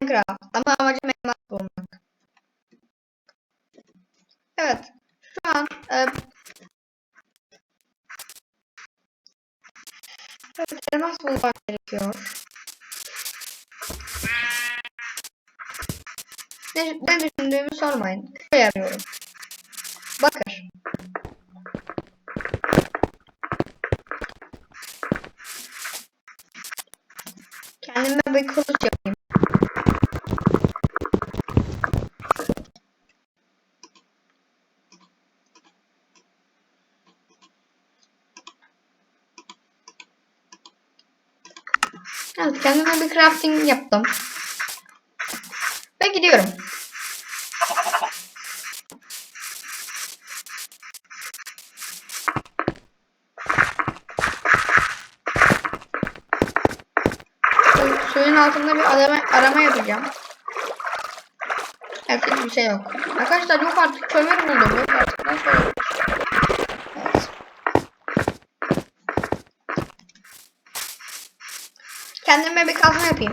Minecraft ama amacım elmas bulmak. Evet. Şu an e, evet, elmas bulmak gerekiyor. Ne, ne düşündüğümü sormayın. Köy arıyorum. Bakır. Kendime bir kılıç yapayım. Evet, kendime bir crafting yaptım. Ve gidiyorum. Su- Suyun altında bir arama, arama yapacağım. Evet hiçbir şey yok. Arkadaşlar yok artık kömür buldum. Yok artık nasıl olur? Evet. Kendime bir kazma yapayım.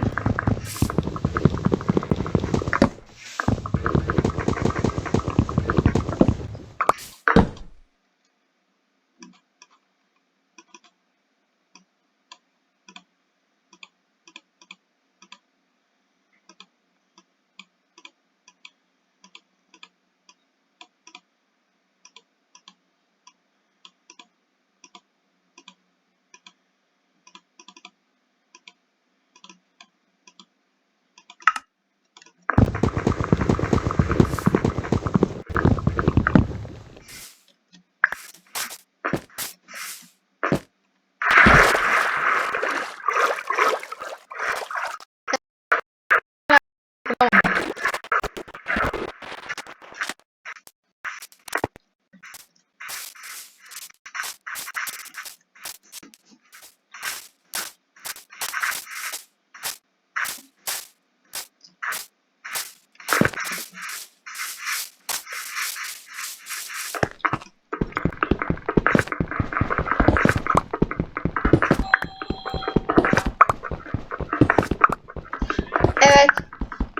Evet.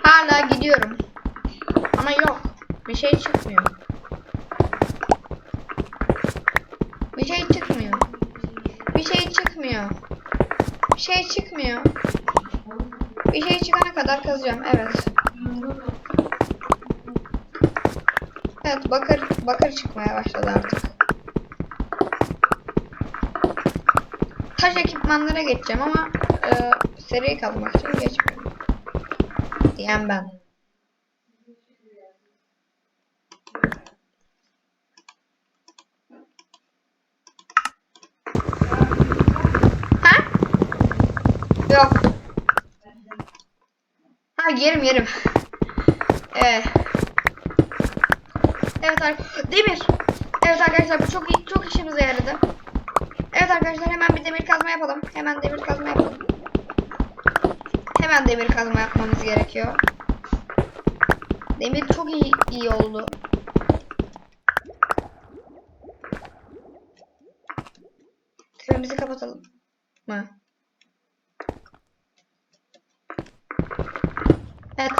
Hala gidiyorum. Ama yok. Bir şey çıkmıyor. Bir şey çıkmıyor. Bir şey çıkmıyor. Bir şey çıkmıyor. Bir şey çıkana kadar kazacağım. Evet. Evet bakır bakır çıkmaya başladı artık. Taş ekipmanlara geçeceğim ama e, seri kalmak için geçmiyorum. Diyen ben. Ha? Yok. Ha yerim yerim. Evet. Evet arkadaşlar. Demir. Evet arkadaşlar bu çok çok işimize yaradı. Evet arkadaşlar hemen bir demir kazma yapalım. Hemen demir kazma yapalım. Hemen demir kazma yapmamız gerekiyor. Demir çok iyi iyi oldu.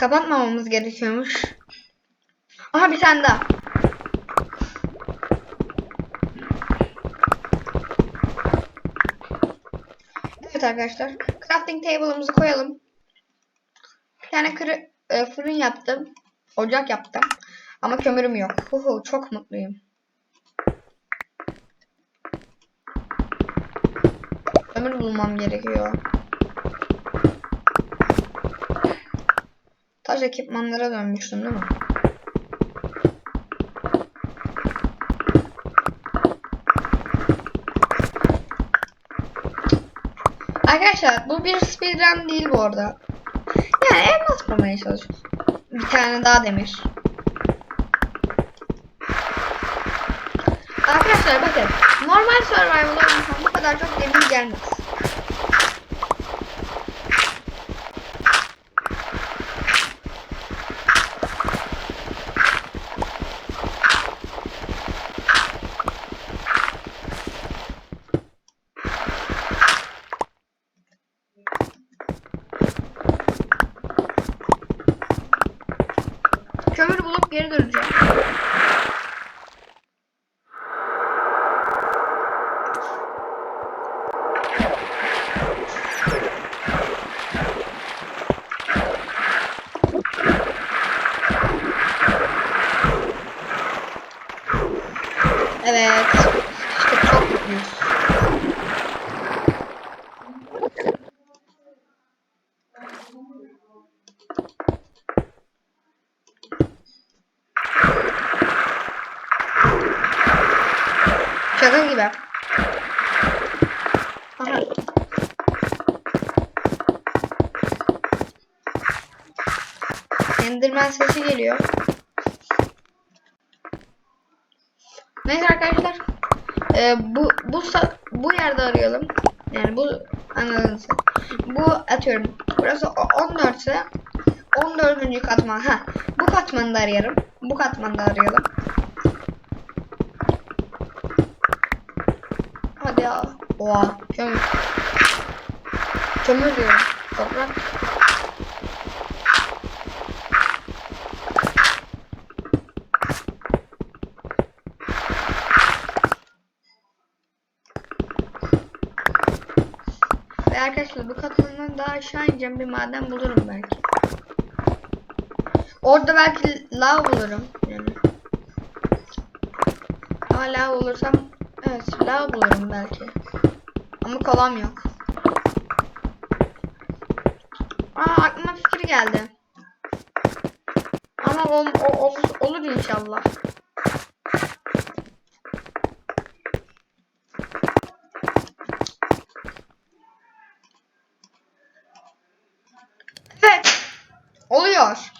Kapatmamamız gerekiyormuş. Aha bir tane daha. Evet arkadaşlar. Crafting table'ımızı koyalım. Bir tane kırı, e, fırın yaptım. Ocak yaptım. Ama kömürüm yok. Huhu, çok mutluyum. Kömür bulmam gerekiyor. Taş ekipmanlara dönmüştüm değil mi? Arkadaşlar bu bir speedrun değil bu arada. Yani elmas bulmaya çalışıyoruz. Bir tane daha demir. Arkadaşlar bakın. Normal survival oynasam bu kadar çok demir gelmez. Evet. Şaka gibi. Aha. Enderman sesi geliyor. Neyse arkadaşlar. Ee, bu bu bu yerde arayalım. Yani bu anladınız. Bu atıyorum. Burası o- 14 ise 14. katman. Ha. Bu katmanı da arayalım. Bu katmanı da arayalım. Hadi ya. Oha. Kömür. Kömür diyorum. Toprak. Ve arkadaşlar bu katmandan daha aşağı ineceğim bir maden bulurum belki. Orada belki lav bulurum yani. Ama lav bulursam evet lav bulurum belki. Ama kolam yok. Aa aklıma fikir geldi. Ama o, o, o- olur inşallah. Evet. Oluyor.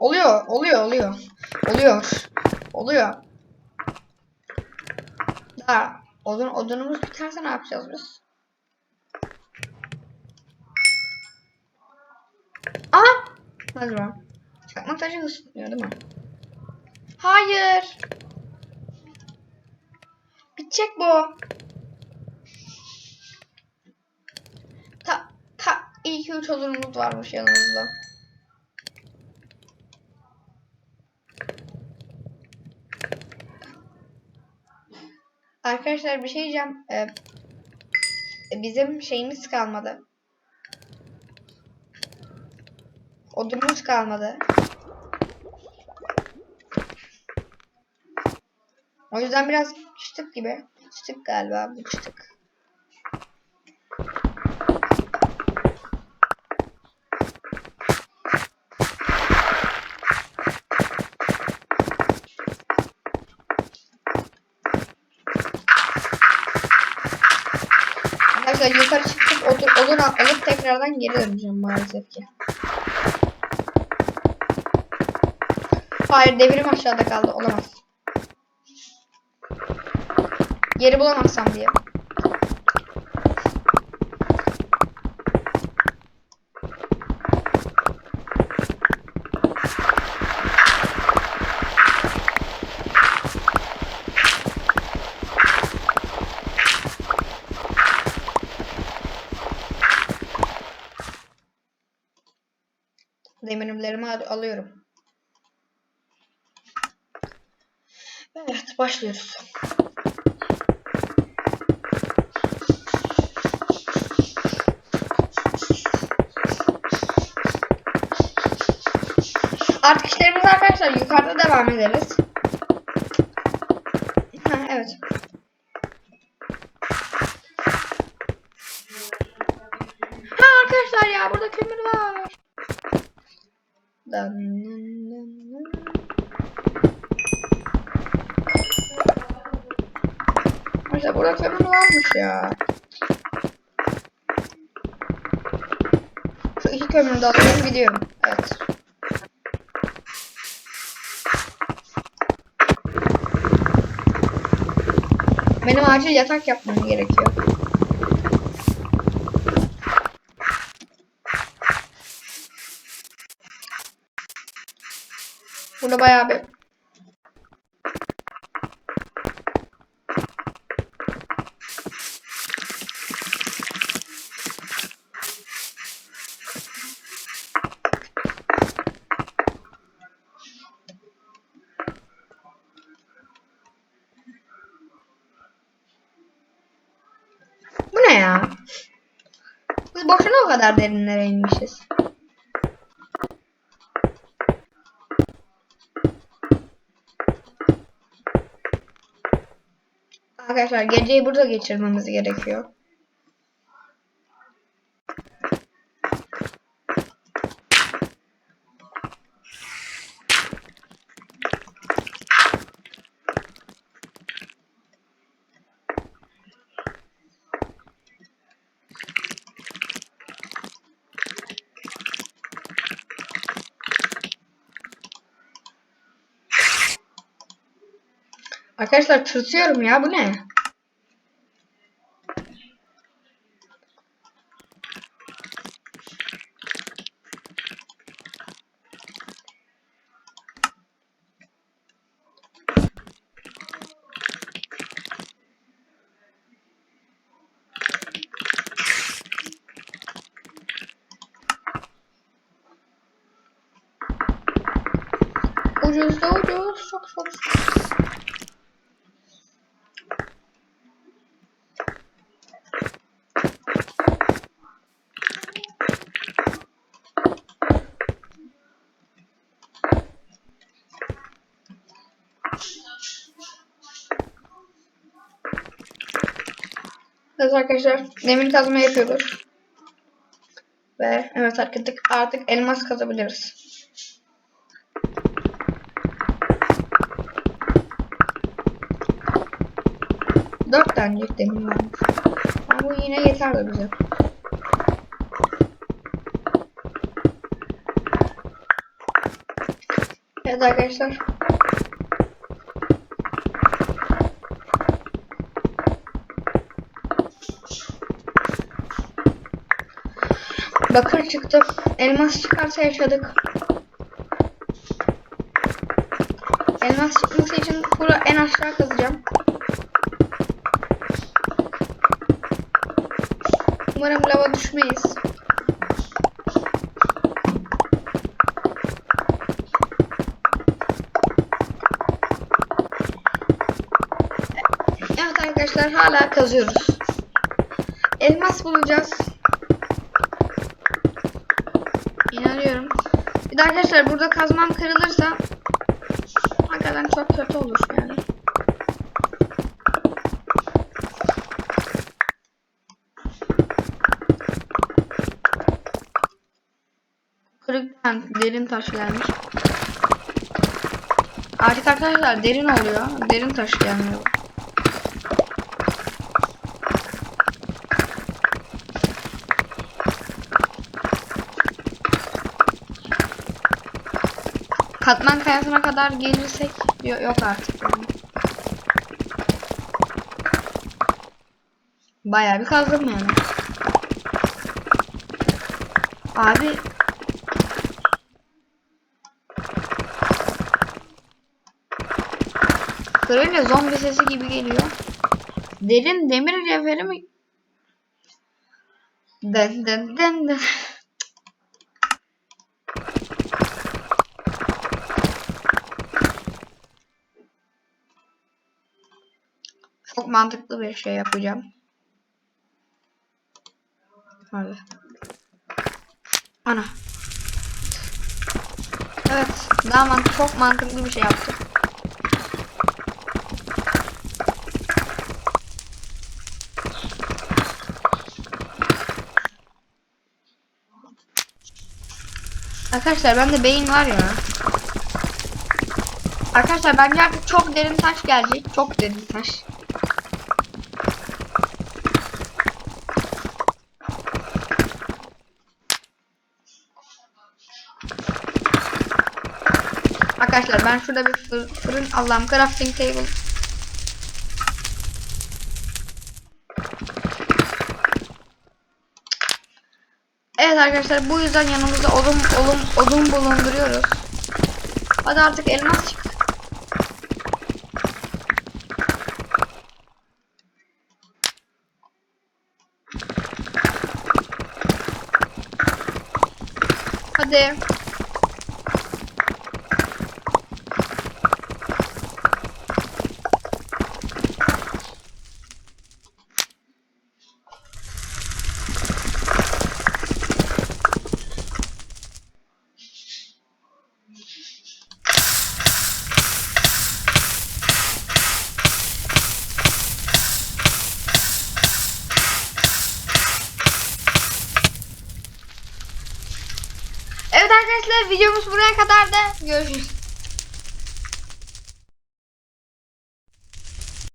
Oluyor, oluyor, oluyor. Oluyor. Oluyor. Daha odun, odunumuz biterse ne yapacağız biz? Aha! Bakalım. Çakmak taşı ısıtmıyor değil mi? Hayır. Bitecek bu. Ta, ta, iyi ki üç odunumuz varmış yanımızda. Arkadaşlar bir şey diyeceğim. Ee, bizim şeyimiz kalmadı. Odunumuz kalmadı. O yüzden biraz çıtık gibi. Çıtık galiba bu çıtık. Arkadaşlar yukarı çıkıp odun, odun alıp tekrardan geri döneceğim maalesef ki. Hayır devrim aşağıda kaldı. Olamaz. Yeri bulamazsam diye. Demirlerimi al- alıyorum. Evet başlıyoruz. Artık işlerimiz arkadaşlar yukarıda devam ederiz. Ha, evet. Ha arkadaşlar ya burada kömür var. Arkadaşlar burada kömür varmış ya. Şu iki kömürü de alıyorum gidiyorum. Evet. Benim acil yatak yapmam gerekiyor. Burada bayağı bir Bu ne ya? Biz boşuna o kadar derinlere inmişiz. Arkadaşlar geceyi burada geçirmemiz gerekiyor. Arkadaşlar tırsıyorum ya bu ne? Ucuz da ucuz çok çok. Evet arkadaşlar demir kazma yapıyoruz. Ve evet artık, artık elmas kazabiliriz. Dört tane demir varmış. Ama bu yine yeterli bize. Evet arkadaşlar. Bakır çıktı. Elmas çıkarsa yaşadık. Elmas çıkması için full en aşağı kazacağım. Umarım lava düşmeyiz. Evet arkadaşlar hala kazıyoruz. Elmas bulacağız. İnanıyorum. Bir de arkadaşlar burada kazmam kırılırsa hakikaten çok kötü olur yani. Kırıktan derin taş gelmiş. Artık arkadaşlar derin oluyor. Derin taş gelmiyor. Katman kayasına kadar gelirsek yok, artık yani. Bayağı bir kazdım yani. Abi Kırınca zombi sesi gibi geliyor. Derin demir cevheri mi? Den den den den. Çok mantıklı bir şey yapacağım. Hadi. Ana. Evet. Daha mantıklı, çok mantıklı bir şey yaptım. Arkadaşlar bende beyin var ya. Arkadaşlar bence artık çok derin taş gelecek. Çok derin taş. Arkadaşlar ben şurada bir fır- fırın Allah'ım crafting table. Evet arkadaşlar bu yüzden yanımızda odun, odun, odun bulunduruyoruz. Hadi artık elmas çık. Hadi.